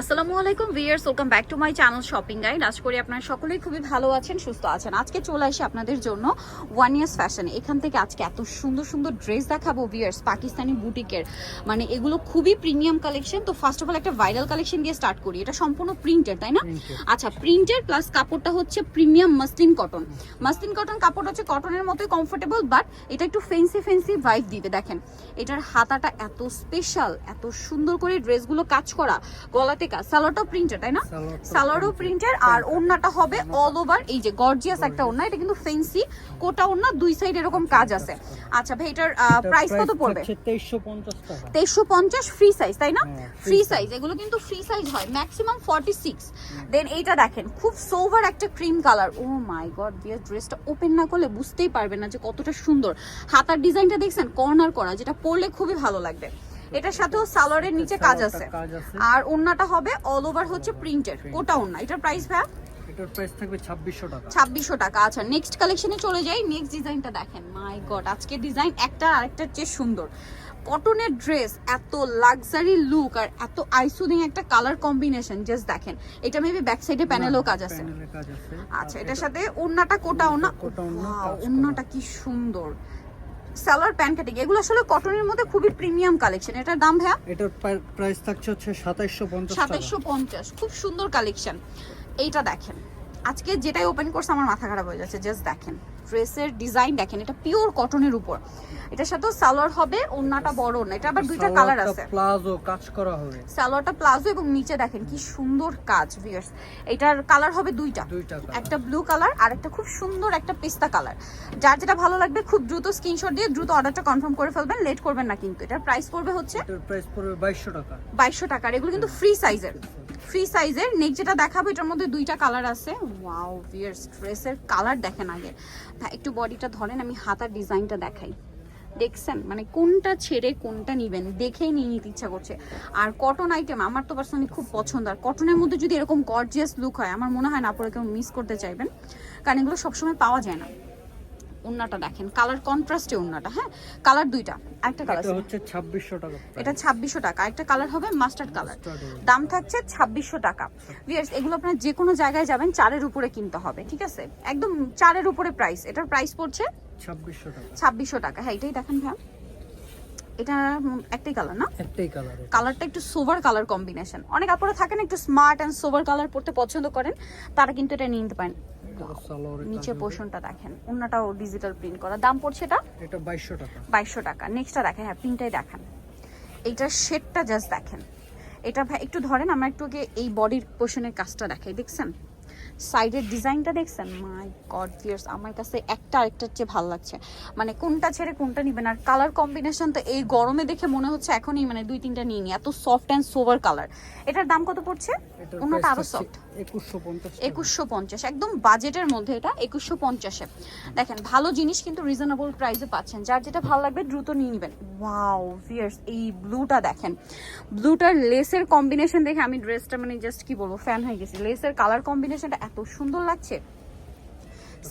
আসসালামু আলাইকুম viewers welcome back to my channel shopping guide. আজ করি আপনারা সকলেই খুবই ভালো আছেন সুস্থ আছেন। আজকে চলে আসি আপনাদের জন্য ওয়ান ইয়ার্স ফ্যাশন এখান থেকে আজকে এত সুন্দর সুন্দর ড্রেস দেখাবো ভিয়ার্স পাকিস্তানি বুটিকের। মানে এগুলো খুবই প্রিমিয়াম কালেকশন। তো ফার্স্ট অফ অল একটা ভাইরাল কালেকশন দিয়ে স্টার্ট করি। এটা সম্পূর্ণ প্রিন্টের তাই না? আচ্ছা প্রিন্টের প্লাস কাপড়টা হচ্ছে premium muslin cotton muslin cotton কাপড় হচ্ছে কটনের মতোই কমফোর্টেবল বাট এটা একটু ফেন্সি ফেন্সি ভাইব দিবে। দেখেন এটার হাতাটা এত স্পেশাল এত সুন্দর করে ড্রেসগুলো কাজ করা। গলাতে কাজ সালোয়ারটাও প্রিন্টের তাই না? সালোয়ারও প্রিন্টের আর ওড়নাটা হবে অল ওভার এই যে গর্জিয়াস একটা ওড়না এটা কিন্তু ফেন্সি কোটা ওড়না দুই সাইড এরকম কাজ আছে। আচ্ছা। ভাই এটার প্রাইস কত পড়বে? তেইশশো পঞ্চাশ টাকা। তেইশশো পঞ্চাশ ফ্রি সাইজ তাই না? হ্যাঁ, ফ্রি সাইজ এগুলো কিন্তু ফ্রি সাইজ হয় ম্যাক্সিমাম ফর্টি সিক্স দেন এইটা দেখেন খুব সোভার একটা cream colour oh my God বিয়ার ড্রেসটা ওপেন না করলে বুঝতেই পারবেন না যে কতটা সুন্দর। হাতার ডিজাইনটা দেখছেন? কর্নার করা যেটা পরলে খুবই ভালো লাগবে। এটার সাথেও সালোয়ারের নিচে কাজ আছে। আর ওন্নাটা হবে অল ওভার হচ্ছে প্রিন্টের কোটা ওন্না এটার প্রাইস ভাইয়া? এটার প্রাইস থাকবে ছাব্বিশশো টাকা। আচ্ছা। নেক্সট কালেকশনে চলে যাই। নেক্সট ডিজাইনটা দেখেন। মাই গড আজকে ডিজাইন একটা আরেকটার চেয়ে সুন্দর। কটনের ড্রেস এত লাক্সারি লুক আর এত আইসুদিং একটা কালার কম্বিনেশন জাস্ট দেখেন। এটা মেবি ব্যাক সাইডে প্যানেলও কাজ আছে। আচ্ছা এটার সাথে ওন্নাটা কোটা ওন্না ওন্নাটা কি সুন্দর। সালোয়ার প্যান্ট কাটিং এগুলো আসলে কটনের মধ্যে খুবই প্রিমিয়াম কালেকশন এটার দাম ভাইয়া? এটার প্রাইস থাকছে হচ্ছে সাতাইশশো পঞ্চাশ টাকা। সাতাইশশো পঞ্চাশ খুব সুন্দর কালেকশন এইটা দেখেন। আজকে যেটাই ওপেন করছে আমার মাথা খারাপ হয়ে যাচ্ছে জাস্ট দেখেন। ড্রেসের ডিজাইন দেখেন এটা পিওর কটনের উপর। এটার সাথেও সালোয়ার হবে ওন্নাটা বড় না এটা আবার দুইটা কালার আছে। প্লাজো কাজ করা হবে। সালোয়ারটা প্লাজো এবং নিচে দেখেন কি সুন্দর কাজ ভিউয়ার্স এটার কালার হবে দুইটা। দুইটা একটা ব্লু কালার আর একটা খুব সুন্দর একটা পেস্তা কালার যার যেটা ভালো লাগবে খুব দ্রুত স্ক্রিনশট দিয়ে দ্রুত অর্ডারটা কনফার্ম করে ফেলবেন লেট করবেন না কিন্তু। এটার প্রাইস পড়বে হচ্ছে এটার প্রাইস পড়বে বাইশশো টাকা। বাইশশো টাকার এগুলো কিন্তু ফ্রি সাইজের ফ্রি সাইজের নেক যেটা দেখাবো, এটার মধ্যে দুইটা কালার আছে। ওয়াও ড্রেসের কালার দেখেন আগে। একটু বডিটা ধরেন, আমি হাতার ডিজাইনটা দেখাই। দেখছেন? মানে কোনটা ছেড়ে কোনটা নিবেন? দেখেই নিয়ে নিতে ইচ্ছা করছে। আর কটন আইটেম আমার তো পার্সোনালি খুব পছন্দ। আর কটনের মধ্যে যদি এরকম গর্জিয়াস লুক হয়, আমার মনে হয় না পরে কেউ মিস করতে চাইবেন। কারণ এগুলো সবসময় পাওয়া যায় না। ওন্নাটা দেখেন। কালার কন্ট্রাস্টে ওন্নাটা হ্যাঁ? কালার দুইটা একটা কালার এটা হচ্ছে ছাব্বিশশো টাকা এটা ছাব্বিশশো টাকা একটা কালার হবে মাস্টার্ড কালার দাম থাকছে ছাব্বিশশো টাকা। ভিয়ার্স এগুলো আপনার যে কোনো জায়গায় যাবেন চারের উপরে কিনতে হবে ঠিক আছে? একদম চারের উপরে প্রাইস এটার প্রাইস পড়ছে ছাব্বিশশো টাকা। ছাব্বিশশো টাকা। হ্যাঁ এটাই দেখেন ভাই এটা একটাই কালার না? একটাই কালার কালারটা একটু সোভার কালার কম্বিনেশন অনেক আপনারা থাকেন একটু স্মার্ট অ্যান্ড সোভার কালার পড়তে পছন্দ করেন তারা কিন্তু এটা নিয়ে নিতে পারেন। নিচে পোর্শনটা দেখেন অন্যটাও ডিজিটাল প্রিন্ট করা। দাম পড়ছে এটা? এটা বাইশশো টাকা। বাইশশো টাকা। নেক্সটটা দেখেন হ্যাঁ প্রিন্টটাই দেখান। এইটার শেডটা জাস্ট দেখেন। এটা ভাই একটু ধরেন আমরা একটু আগে এই বডির পোর্শনের কাজটা দেখাই দেখছেন? সাইডের ডিজাইনটা দেখছেন? মাই গড ডিয়ার্স আমার কাছে একটা আরেকটার চেয়ে ভালো লাগছে। মানে কোনটা ছেড়ে কোনটা নিবেন? আর কালার কম্বিনেশন তো এই গরমে দেখে মনে হচ্ছে এখনই মানে দুই তিনটা নিয়ে নি। এত সফট অ্যান্ড সোভার কালার এটার দাম কত পড়ছে? অন্যটা প্রাইস আরও থাকছে সফট একুশশো পঞ্চাশ একদম বাজেটের মধ্যে এটা একুশশো পঞ্চাশে। দেখেন ভালো জিনিস কিন্তু রিজনেবল প্রাইসে পাচ্ছেন। যার যেটা ভালো লাগবে দ্রুত নিয়ে নেবেন। ওয়াও ভিয়ার্স এই ব্লুটা দেখেন। ব্লুটার লেসের কম্বিনেশন দেখে আমি ড্রেসটা মানে জাস্ট কি বলব ফ্যান হয়ে গেছি। লেসের কালার কম্বিনেশনটা এত সুন্দর লাগছে।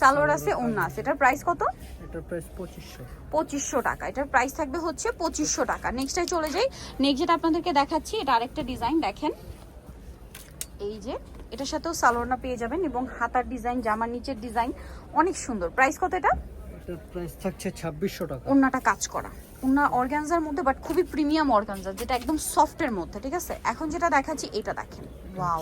সালোয়ার আছে অন্য আছে। এটার প্রাইস কত? এটার প্রাইস পঁচিশশো। পঁচিশশো টাকা। এটার প্রাইস থাকবে হচ্ছে পঁচিশশো টাকা। নেক্সটে চলে যাই। নেক্সট যেটা আপনাদেরকে দেখাচ্ছি এটা আরেকটা ডিজাইন দেখেন। এই যে এটার সাথেও সালোয়ারনা পেয়ে যাবেন এবং হাতার ডিজাইন জামার নিচের ডিজাইন অনেক সুন্দর। প্রাইস কত এটা? এটার প্রাইস থাকছে ছাব্বিশশো টাকা। ওন্নাটা কাজ করা। ওন্না অর্গানজার মধ্যে বাট খুবই প্রিমিয়াম অর্গানজা যেটা একদম সফটের মধ্যে ঠিক আছে? এখন যেটা দেখাচ্ছি এটা দেখেন। ওয়াও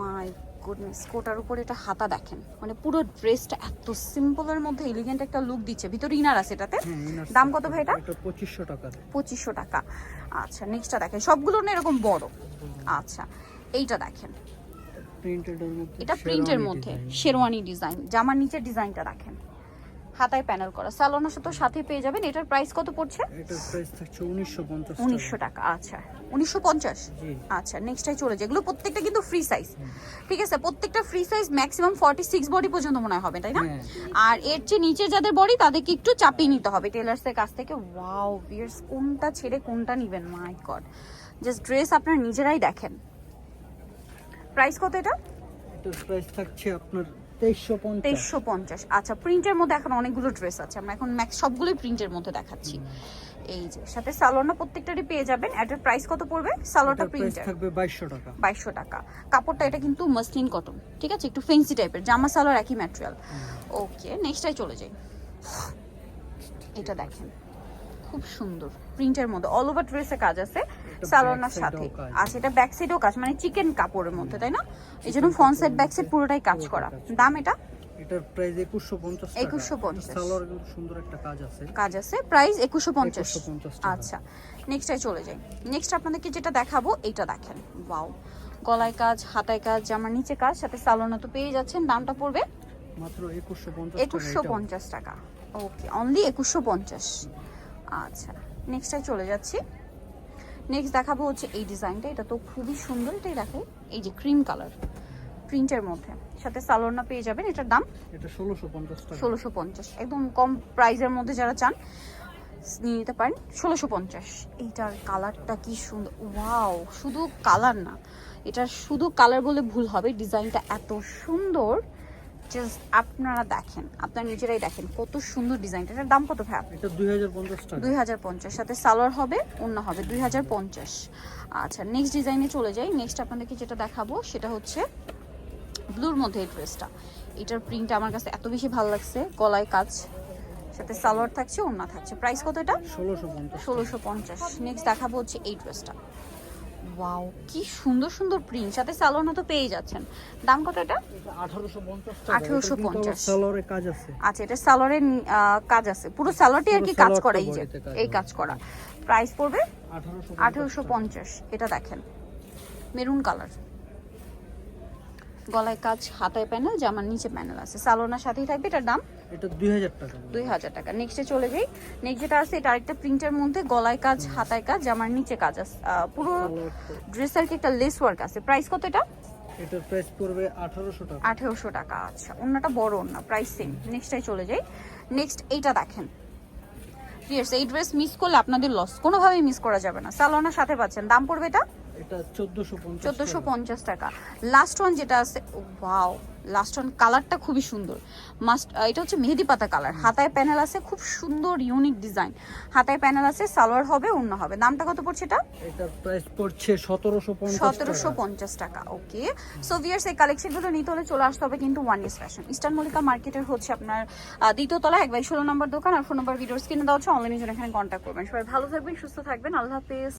মাই গুডনেস কোটার উপর এটা হাতা দেখেন। মানে পুরো ড্রেসটা এত সিম্পলের মধ্যে এলিগেন্ট একটা লুক দিচ্ছে। ভিতরে ইনার আছে এটাতে। হ্যাঁ, দাম কত ভাই এটা পঁচিশশো টাকা। পঁচিশশো টাকা। আচ্ছা নেক্সটটা দেখেন। সবগুলো না এরকম বড়। আচ্ছা এইটা দেখেন। এটা প্রিন্টের মধ্যে শেরওয়ানি ডিজাইন জামার নিচের ডিজাইনটা দেখেন। হাতায় প্যানেল করা। সালোনার সাথে সাথে পেয়ে যাবেন। এটার প্রাইস কত পড়ছে? এটার প্রাইস থাকছে উনিশশো পঞ্চাশ উনিশশো টাকা আচ্ছা। উনিশশো পঞ্চাশ? জি। আচ্ছা নেক্সটটাই চলে যায় এগুলো প্রত্যেকটা কিন্তু ফ্রি সাইজ ঠিক আছে প্রত্যেকটা free size maximum forty six body পর্যন্ত মনে হবে তাই না? হ্যাঁ। আর এর চেয়ে নিচে যাদের বডি তাদেরকে একটু চাপিয়ে নিতে হবে। টেলার্সের কাছ থেকে ওয়াও বিয়ার্স কোনটা ছেড়ে কোনটা নিবেন? মাই গড জাস্ট ড্রেস আপনারা নিজেরাই দেখেন। প্রাইস কত এটা? এটার প্রাইস থাকছে আপনার তেইশশো পঞ্চাশ। আচ্ছা প্রিন্টের মধ্যে এখন অনেকগুলো ড্রেস আছে। আমরা এখন ম্যাক্স সবগুলোই প্রিন্টের মধ্যে দেখাচ্ছি। এই যে সাথে সালোয়ারটা প্রত্যেকটারই পেয়ে যাবেন। এটার প্রাইস কত পড়বে? সালোয়ারটা প্রিন্টের থাকবে বাইশশো টাকা। বাইশশো টাকা। কাপড়টা এটা কিন্তু মাসলিন কটন ঠিক আছে? একটু ফেন্সি টাইপের জামা সালোয়ার একই ম্যাটেরিয়াল ওকে নেক্সটটাই চলে যাই। এটা দেখেন। খুব সুন্দর। প্রিন্টের মধ্যে অল ওভার ড্রেসে কাজ আছে। সালোয়ার সাথে। আচ্ছা এটা ব্যাক সাইডেও কাজ মানে চিকেন কাপড়ের মধ্যে তাই না? এই জন্য ফ্রন্ট সাইড ব্যাক সাইড পুরোটাই কাজ করা। দাম এটা? এটার প্রাইস একুশশো পঞ্চাশ 2150 সালোয়ার সুন্দর একটা কাজ আছে। কাজ আছে। প্রাইস একুশশো পঞ্চাশ। 2150 আচ্ছা নেক্সটটাই চলে যাই। নেক্সট আপনাদেরকে যেটা দেখাবো এইটা দেখেন। ওয়াও গলায় কাজ হাতায় কাজ জামার নিচে কাজ সাথে সালোনা তো পেয়ে যাচ্ছেন দামটা পড়বে মাত্র একুশশো পঞ্চাশ একুশশো পঞ্চাশ টাকা। ওকে অনলি একুশশো পঞ্চাশ। আচ্ছা নেক্সটটাই চলে যাচ্ছি। নেক্সট দেখাবো হচ্ছে এই ডিজাইনটা এটা তো খুবই সুন্দর এটাই দেখো এই যে ক্রিম কালার প্রিন্টের মধ্যে। সাথে সালোনা পেয়ে যাবেন এটার দাম এটা ষোলোশো পঞ্চাশ টাকা। ষোলোশো পঞ্চাশ। একদম কম প্রাইসের মধ্যে যারা চান নিয়ে নিতে পারেন ষোলোশো পঞ্চাশ। এইটার কালারটা কি সুন্দর। ওয়াও শুধু কালার না এটার শুধু কালার বলে ভুল হবে ডিজাইনটা এত সুন্দর। জাস্ট আপনারা দেখেন আপনারা নিজেরাই দেখেন কত সুন্দর ডিজাইনটা। এটার দাম কত ভাই? এটা দুই হাজার পঞ্চাশ টাকা। দুই হাজার পঞ্চাশ। সাথে সালোয়ার হবে অন্য হবে দুই হাজার পঞ্চাশ। আচ্ছা নেক্সট ডিজাইনে চলে যাই। নেক্সট আপনাদেরকে যেটা দেখাবো সেটা হচ্ছে ব্লুর মধ্যে এই ড্রেসটা। এটার প্রিন্ট আমার কাছে এত বেশি ভালো লাগছে গলায় কাজ সাথে সালোয়ার থাকছে অন্য থাকছে। প্রাইস কত এটা? ষোলোশো পঞ্চাশ। নেক্সট দেখাবো হচ্ছে এই ড্রেসটা। ওয়াও কি সুন্দর সুন্দর প্রিন্ট সাথে সালোয়ার তো পেয়ে যাচ্ছেন। দাম কত এটা? আঠারোশো পঞ্চাশ 1850 কাজ আছে। আচ্ছা এটা সালোয়ারের কাজ আছে। পুরো সালোয়ারটি আর কি কাজ করা এই যে এই কাজ করা। প্রাইস পড়বে? আঠেরোশো পঞ্চাশ। এটা দেখেন। মেরুন কালার গলায় কাজ হাতায় প্যানেল জামার নিচে প্যানেল আছে। সালোনার সাথেই থাকবে এটার দাম? এটা দুই হাজার টাকা। দুই হাজার টাকা। নেক্সটে চলে যাই। নেক্সট যেটা আছে এটা আরেকটা প্রিন্টের মধ্যে গলায় কাজ হাতায় কাজ জামার নিচে কাজ আছে। পুরো ড্রেসের কি একটা লেস ওয়ার্ক আছে। প্রাইস কত এটা? এটার প্রাইস পড়বে আঠারোশো টাকা। আঠেরোশো টাকা আচ্ছা। অন্যটা বড় অন্য প্রাইস সেম নেক্সটটাই চলে যাই। নেক্সট এইটা দেখেন। এই ড্রেস মিস করলে আপনাদের লস কোনোভাবেই মিস করা যাবে না। সালোনার সাথে পাচ্ছেন। দাম পড়বে এটা? এটা চোদ্দশো পঞ্চাশ চোদ্দোশো পঞ্চাশ টাকা। লাস্ট ওয়ান যেটা আছে ওয়াও লাস্ট ওয়ান কালারটা খুবই সুন্দর। মাস্ট এটা হচ্ছে মেহেদি পাতা কালার হাতায় প্যানেল আছে খুব সুন্দর ইউনিক ডিজাইন হাতায় প্যানেল আছে সালোয়ার হবে অন্য হবে। দামটা কত পড়ছে এটা? এটার প্রাইস পড়ছে সতেরোশো পঞ্চাশ সতেরোশো পঞ্চাশ টাকা ওকে সো ভিয়ার্স এই কালেকশনগুলো নিতে হলে চলে আসতে হবে কিন্তু one is fashion eastern Mallika মার্কেটের হচ্ছে আপনার দ্বিতীয় তলা এক বাই ষোলো নম্বর দোকান আর ফোন নম্বর ভিডিওস কিনে দেওয়া হচ্ছে। অনলাইনে জন্য এখানে কন্ট্যাক্ট করবেন। সবাই ভালো থাকবেন সুস্থ থাকবেন। আল্লাহ হাফেজ।